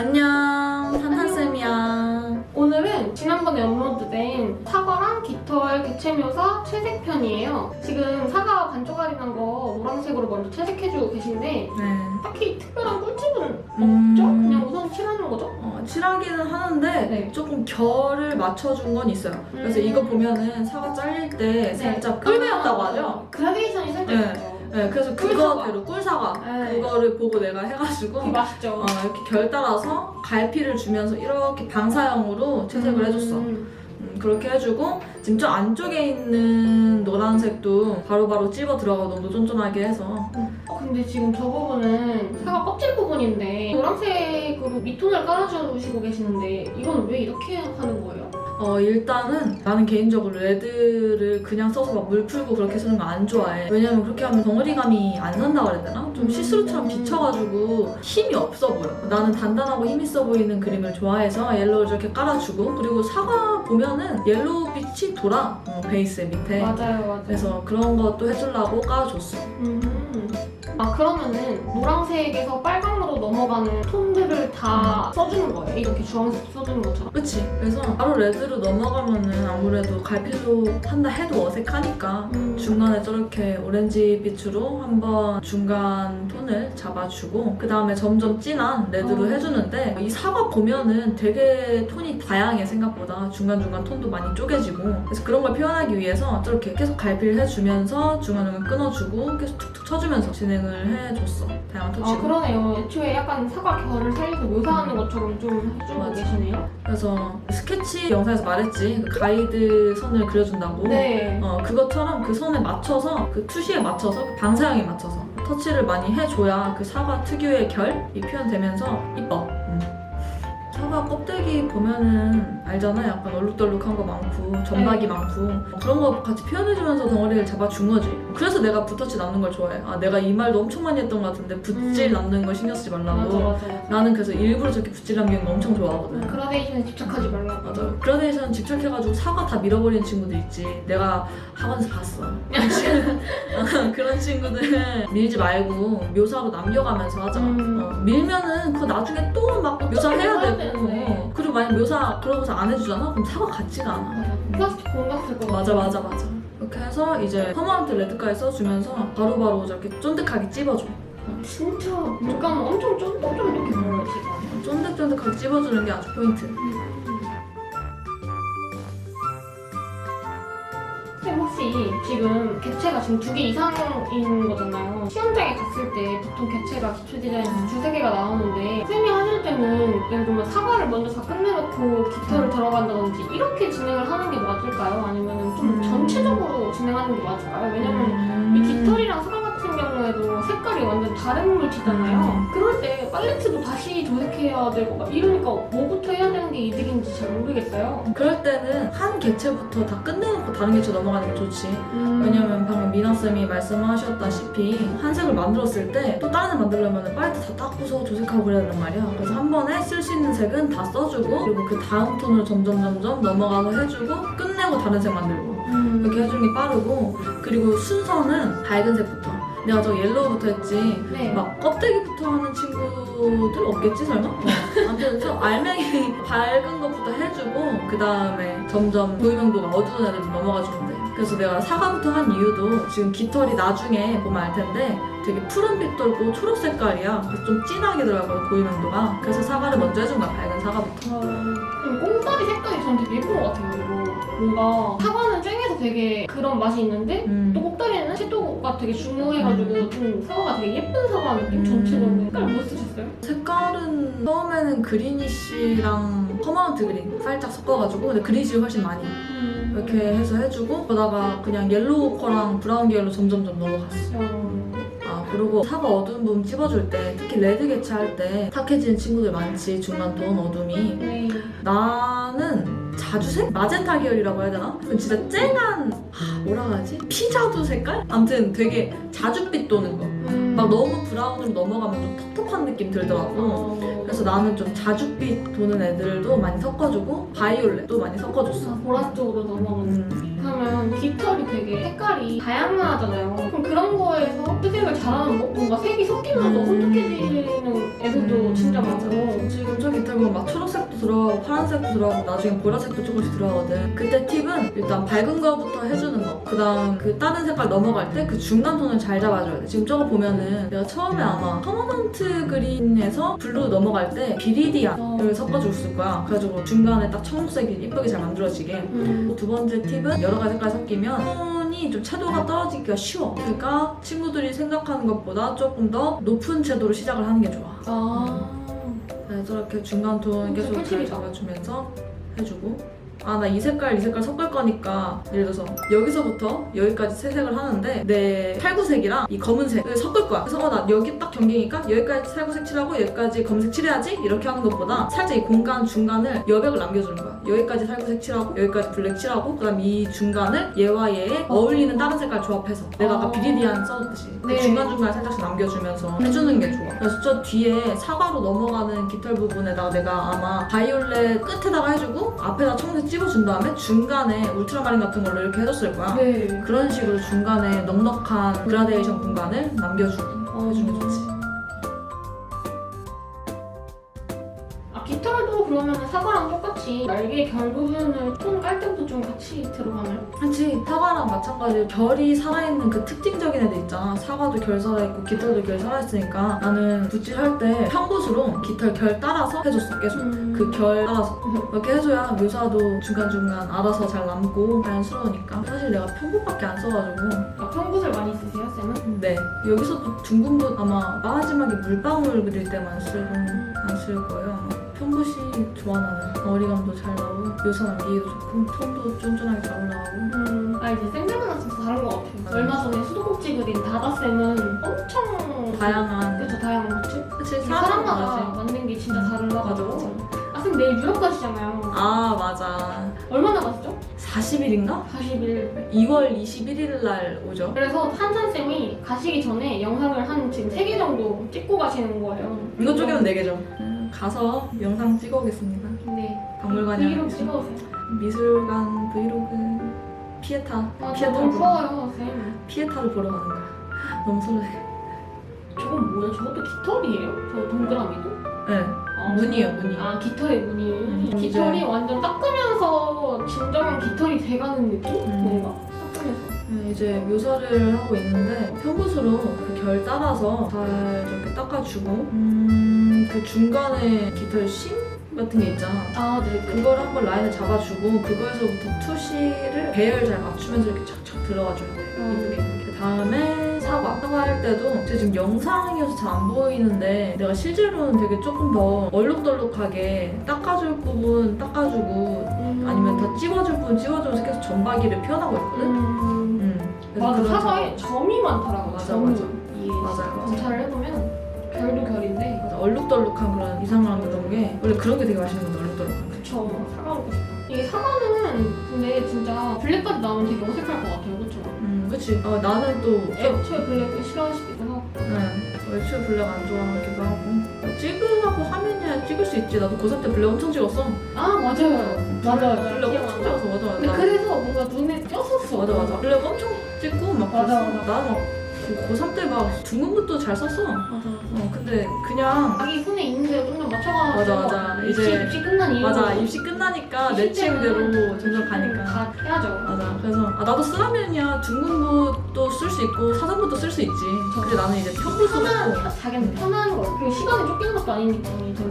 안녕, 탄탄쌤이야. 오늘은 지난번에 업로드된 사과랑 깃털 개체 묘사 채색 편이에요. 지금 사과 반쪽알이 난 거 노란색으로 먼저 채색해주고 계신데 네. 딱히 특별한 꿀팁은 음. 없죠? 그냥 우선 칠하는 거죠? 어, 칠하기는 하는데 네. 조금 결을 맞춰준 건 있어요. 그래서 음. 이거 보면은 사과 잘릴 때 살짝 꿀 꿀배였다고 맞아요. 하죠? 그라데이션이 살짝 네. 있죠. 네, 그래서. 그거대로 꿀사과 네. 그거를 보고 내가 해가지고 맛있죠? 어, 이렇게 결 따라서 갈피를 주면서 이렇게 방사형으로 채색을 해줬어. 음. 음, 그렇게 해주고 지금 저 안쪽에 있는 노란색도 바로바로 찝어 들어가 너무 쫀쫀하게 해서 어, 근데 지금 저 부분은 사과 껍질 부분인데 노란색으로 밑톤을 깔아주시고 계시는데 이건 왜 이렇게 하는 거예요? 어 일단은 나는 개인적으로 레드를 그냥 써서 막 물 풀고 그렇게 쓰는 거 안 좋아해 왜냐면 그렇게 하면 덩어리감이 안 산다 그래야 되나? 좀 음. 시스루처럼 비쳐가지고 힘이 없어 보여 나는 단단하고 힘 있어 보이는 그림을 좋아해서 옐로우를 저렇게 깔아주고 그리고 사과 보면은 옐로우 빛이 돌아 어, 베이스 밑에 맞아요, 맞아요. 그래서 그런 것도 해주려고 깔아줬어 음. 아 그러면은 노란색에서 빨강으로 넘어가는 톤들을 다 써주는 거예요? 이렇게 주황색 써주는 것처럼? 그치 그래서 바로 레드로 넘어가면은 아무래도 갈필로 한다 해도 어색하니까 음. 중간에 저렇게 오렌지 빛으로 한번 중간 톤을 잡아주고 그 다음에 점점 진한 레드로 어. 해주는데 이 사과 보면은 되게 톤이 다양해 생각보다 중간중간 톤도 많이 쪼개지고 그래서 그런 걸 표현하기 위해서 저렇게 계속 갈피를 해주면서 중간중간 끊어주고 계속 툭툭 쳐주면서 진행을 해줬어 다양한 아 터치로 그러네요. 애초에 약간 사과 결을 살려서 묘사하는 것처럼 좀 해주고 맞아. 계시네요. 그래서 스케치 영상에서 말했지 그 가이드 선을 그려준다고 네. 어, 그것처럼 그 선에 맞춰서 그 투시에 맞춰서 그 방사형에 맞춰서 터치를 많이 해줘야 그 사과 특유의 결이 표현되면서 이뻐. 음. 사과 껍데기 보면은 알잖아. 약간 얼룩덜룩한 거 많고 전박이 네. 많고 그런 거 같이 표현해주면서 덩어리를 잡아준 거지. 그래서 내가 붓터치 남는 걸 좋아해. 아 내가 이 말도 엄청 많이 했던 것 같은데 붓질 음. 남는 거 신경 쓰지 말라고. 맞아 맞아. 나는 그래서 일부러 저렇게 붓질 남기는 거 엄청 좋아하거든. 그라데이션에 집착하지 말라고. 맞아. 그라데이션 집착해가지고 사과 다 밀어버리는 친구들 있지. 내가 학원에서 봤어. 그런 친구들 밀지 말고 묘사로 남겨가면서 하자. 음. 어, 밀면은 그거 나중에 또 막 묘사해야 해야 되고. 그리고 만약 묘사 그러고서 안 해주잖아? 그럼 사과 같지가 않아. 맞아. 플라스틱 공각 쓸것 맞아 맞아 맞아. 이렇게 해서 이제 퍼머넌트 레드까지 써주면서 바로바로 저렇게 쫀득하게 찝어줘. 진짜 물감 엄청 쫀득쫀득 이렇게 보여요 지금. 쫀득쫀득하게 찝어주는 게 아주 포인트. 지금 개체가 지금 두 개 이상인 거잖아요. 시험장에 갔을 때 보통 개체가 기초 디자인 두세 개가 나오는데 선생님이 하실 때는 예를 들면 사과를 먼저 다 끝내놓고 깃털을 들어간다든지 이렇게 진행을 하는 게 맞을까요? 아니면 좀 음. 전체적으로 진행하는 게 맞을까요? 왜냐면 이 깃털이랑 사과 경우에도 색깔이 완전 다른 물티잖아요. 음. 그럴 때 팔레트도 다시 도색해야 되고 막 이러니까 뭐부터 해야 되는 게 이득인지 잘 모르겠어요. 그럴 때는 한 개체부터 다 끝내놓고 다른 개체 넘어가는 게 좋지. 음. 왜냐면 방금 미나쌤이 말씀하셨다시피 한 색을 만들었을 때 또 다른 애 만들려면 팔레트 다 닦고서 조색하고 그래야 된단 말이야. 그래서 한 번에 쓸 수 있는 색은 다 써주고 그리고 그 다음 톤으로 점점 점점 넘어가서 해주고 끝내고 다른 색 만들고 음. 이렇게 해주는 게 빠르고 그리고 순서는 밝은 색부터 내가 저 옐로우부터 했지 네. 막 껍데기부터 하는 친구들 없겠지 설마? 어. 아무튼 좀 알맹이 밝은 것부터 해주고 그 다음에 점점 고유명도가 어두운 애들 넘어가 주면 돼 그래서 내가 사과부터 한 이유도 지금 깃털이 나중에 보면 알 텐데 되게 푸른빛 돌고 초록 색깔이야 그래서 좀 진하게 들어가고 고유명도가 그래서 사과를 먼저 해준 거야 밝은 사과부터 어, 좀 꽁다리 색깔이 전 되게 예쁜 것 같아요. 그리고 뭔가 사과는 쨍해서 되게 그런 맛이 있는데 음. 또 꼭다리는 채도가 되게 중후해가지고 좀 사과가 되게 예쁜 사과 느낌 음. 전체적으로 색깔 뭐 쓰셨어요? 색깔은 처음에는 그리니쉬랑 퍼머넌트 그린 살짝 섞어가지고 근데 그리니쉬를 훨씬 많이 이렇게 해서 해주고 그러다가 그냥 옐로우 커랑 브라운 계열로 점점점 넘어갔어 어, 아 그리고 사과 어두운 부분 찝어줄 때 특히 레드 개체 할때 탁해지는 친구들 많지 중간 톤 어둠이 네. 나는 자주색? 마젠타 계열이라고 해야 되나? 진짜 쨍한 하, 뭐라 하지? 피자두 색깔? 아무튼 되게 자줏빛 도는 거 음. 막 너무 브라운으로 넘어가면 좀 텁텁한 느낌 들더라고 어, 그래서 나는 좀 자줏빛 도는 애들도 많이 섞어주고 바이올렛도 많이 섞어줬어 아, 보라 쪽으로 넘어가는 음. 그러면 깃털이 되게 색깔이 다양하잖아요. 그럼 그런 거에서 회색을 잘하는 거? 뭔가 색이 섞이면서 음. 혼탁해지는 애들도 음, 진짜. 많고 지금 저 깃털 보면 막 초록색도 들어가고 파란색도 들어가고 나중에 보라색도 조금씩 들어가거든. 그때 팁은 일단 밝은 거부터 해주는 거. 그 다음 그 다른 색깔 넘어갈 때 그 중간 톤을 잘 잡아줘야 돼. 지금 저거 보면은 내가 처음에 아마 퍼머넌트 그린에서 블루 넘어갈 때 비리디안을 섞어줬을 거야. 그래가지고 중간에 딱 청록색이 이쁘게 잘 만들어지게. 음. 두 번째 팁은 여러 가지 색깔 섞이면 좀 채도가 떨어지기가 쉬워. 그러니까 친구들이 생각하는 것보다 조금 더 높은 채도로 시작을 하는 게 좋아. 아 그래서 이렇게 중간 톤 진짜 계속 잘. 잡아주면서 해주고 아 나 이 색깔 이 색깔 섞을 거니까. 예를 들어서 여기서부터 여기까지 세 색을 하는데 내 탈구색이랑 이 검은색을 섞을 거야. 그래서 어, 나 여기 딱 경계니까 여기까지 탈구색 칠하고 여기까지 검은색 칠해야지 이렇게 하는 것보다 살짝 이 공간 중간을 여백을 남겨주는 거야. 여기까지 탈구색 칠하고 여기까지 블랙 칠하고 그다음 이 중간을 얘와 얘에 어울리는 다른 색깔 조합해서 내가 아까 아. 비리디안 써줬듯이 그 네. 중간중간에 살짝씩 남겨주면서 해주는 게 좋아. 그래서 저 뒤에 사과로 넘어가는 깃털 부분에다가 내가 아마 바이올렛 끝에다가 해주고 앞에다 청색 찍어준 다음에 중간에 울트라마린 같은 걸로 이렇게 해줬을 거야 네. 그런 식으로 중간에 넉넉한 그라데이션 공간을 남겨주고 해주면 좋지 똑같이 날개 결 부분을 톤깔 때부터 좀 같이 들어가나요? 그치 사과랑 마찬가지로 결이 살아있는 그 특징적인 애들 있잖아. 사과도 결 살아있고 깃털도 결 살아있으니까 나는 붓질할 때 평붓으로 깃털 결 따라서 해줬어 계속. 그결 따라서. 이렇게 해줘야 묘사도 중간중간 알아서 잘 남고 자연스러우니까. 사실 내가 평붓밖에 안 써가지고. 아 평붓을 많이 쓰세요 쌤은? 네. 여기서도 둥근붓 아마 마지막에 물방울 그릴 때만 쓰고 안 쓸 거예요. 평붓이 좋아 나는 어리감도 잘 나고 묘사 남기기도 좋고 톤도 쫀쫀하게 잘 올라가고. 음. 아 이제 쌤들은 진짜 다른 것 같아요. 맞아. 얼마 전에 수도꼭지 그린 다다쌤은 엄청 다양한. 그쵸 다양한 붓질? 그치 사람마다 사람마다 만든 게 진짜 맞아, 달라가지고 아쌤 내일 유학 가시잖아요. 아 맞아. 얼마나 가시죠? 40일인가? 40일. 2월 21일 날 오죠. 그래서 한산쌤이 가시기 전에 영상을 한 지금 3개 정도 찍고 가시는 거예요. 이거 쪼개면 4개죠 가서 영상 찍어오겠습니다 네 박물관에 브이로그 찍어오세요 미술관 브이로그 피에타 아, 저 피에타를 너무 보러 부러워요 쌤 피에타를 보러 가는 거야 너무 설레 저건 뭐야? 저것도 깃털이에요? 저 동그라미도? 네 아, 무늬예요, 무늬. 아 깃털의 무늬 음, 깃털이 완전 닦으면서 진정한 깃털이 돼가는 느낌? 음. 뭔가 네, 이제 묘사를 하고 있는데 평붓으로 그 결 따라서 잘 이렇게 닦아주고 음, 그 중간에 깃털 심 같은 게 있잖아. 아 네 그걸 한번 라인을 잡아주고 그거에서부터 투시를 배열 잘 맞추면서 이렇게 착착 들어가줘야 돼. 음. 이쁘게 그 다음에 사과. 사과할 때도 제가 지금 영상이어서 잘 안 보이는데 내가 실제로는 되게 조금 더 얼룩덜룩하게 닦아 줄 부분 닦아주고 아니면 다 찝어줄 부분 찝어주면서 계속 점박이를 표현하고 있거든? 음. 음. 그래서 맞아. 그런 사과에 점이 많더라고. 맞아, 점이. 맞아. 이게 맞아요, 맞아요. 검사를 해보면 결도 결인데 맞아, 얼룩덜룩한 그런 이상한 그런 게 원래 그런 게 되게 맛있는 건데 얼룩덜룩한 게. 그쵸. 사과 먹고 싶다 이게 사과는 근데 진짜 블랙까지 나오면 되게 어색할 것 같아요. 그쵸? 음 그치. 어, 나는 또 좀, 애초에 블랙을 싫어하시기도 하고. 네, 애초에 블랙 안 좋아하기도 하고 찍으라고 하면야 찍을 수 있지. 나도 고3 때 블랙 엄청 찍었어. 아 맞아요. 맞아요 블랙 엄청. 찍었어 맞아 맞아. 근데 나- 그래서 뭔가 눈에 띄었었어. 맞아 맞아. 블랙 엄청 찍고 막 맞아, 그랬어. 맞아. 나는 막 고3 때막 둥근붓도 잘 썼어 맞아 어 근데 그냥 자기 손에 있는 대로 조금 맞춰가지고 맞아, 맞아. 입시, 이제- 입시 끝난 이후로 맞아 입시 끝나니까 내 취향대로 점점 가니까 다 해야죠 맞아. 그래서 아, 나도 쓰라면이야 둥근붓도 쓸 수 있고 사전붓도 쓸 수 있지. 근데 나는 이제 편한 했고. 자기는 편한 거 그리고 시간에 쫓기는 것도 아니니까 맞아.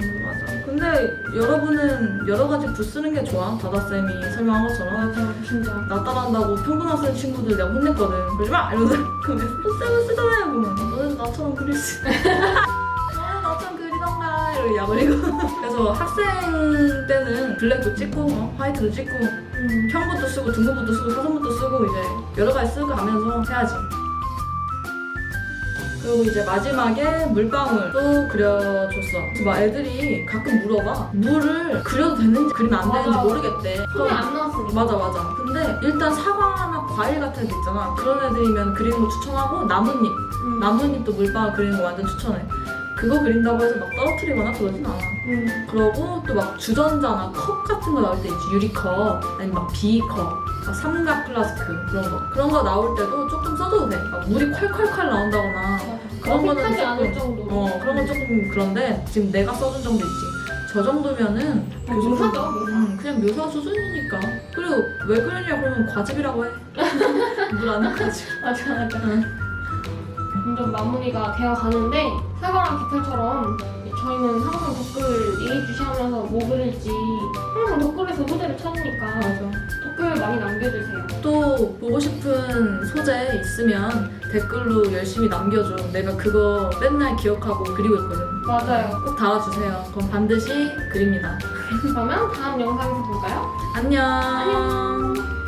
근데 여러분은 여러 가지 붓 쓰는 게 좋아. 다다쌤이 설명한 것처럼. 맞아 진짜 나 따라한다고 평균만 쓰는 친구들 내가 혼냈거든. 그러지 마! 이러면서. 붓쌤은 쓰잖아요. 그러면. 너는 나처럼 그릴 수 있어. 어, 나처럼 그리던가. 이러고 약올리고. 그래서 학생 때는 블랙도 찍고, 어, 화이트도 찍고, 음. 평붓도 쓰고 등급붓도 쓰고 사선붓도 쓰고 이제 여러 가지 쓰고 가면서 해야지. 그리고 이제 마지막에 물방울도 그려줬어. 그래서 막 애들이 가끔 물어봐. 물을 그려도 되는지 그리면 안 되는지 맞아. 모르겠대. 손에 안 나왔으니까 맞아 맞아. 근데 일단 사과나 과일 같은 애들 있잖아. 그런 애들이면 그리는 거 추천하고 나뭇잎. 음. 나뭇잎도 물방울 그리는 거 완전 추천해. 그거 그린다고 해서 막 떨어뜨리거나 그러진 않아. 음. 그러고 또 막 주전자나 컵 같은 거 나올 때 있지 유리컵 아니면 막 비컵 아, 삼각 플라스크 그런 거 그런 거 나올 때도 조금 써줘도 돼. 막 물이 콸콸콸 나온다거나 그런 거는 않을 조금- 정도로. 어 그런 건 조금 그런데 지금 내가 써준 정도 있지. 저 정도면은 그 정도- 묘사죠, 묘사. 음, 그냥 묘사 수준이니까. 그리고 왜 그러냐 그러면 과즙이라고 해. 물 안에 과즙. 맞아, 맞아. 응. 점점 마무리가 되어 가는데 사과랑 깃털처럼 저희는 항상 댓글 예의주시하면서 뭐 그릴지 항상 댓글에서 소재를 찾으니까 맞아. 댓글 많이 남겨주세요. 또 보고 싶은 소재 있으면 댓글로 열심히 남겨줘. 내가 그거 맨날 기억하고 그리고 있거든. 맞아요. 꼭 달아주세요. 그럼 반드시 그립니다. 그러면 다음 영상에서 볼까요? 안녕. 안녕.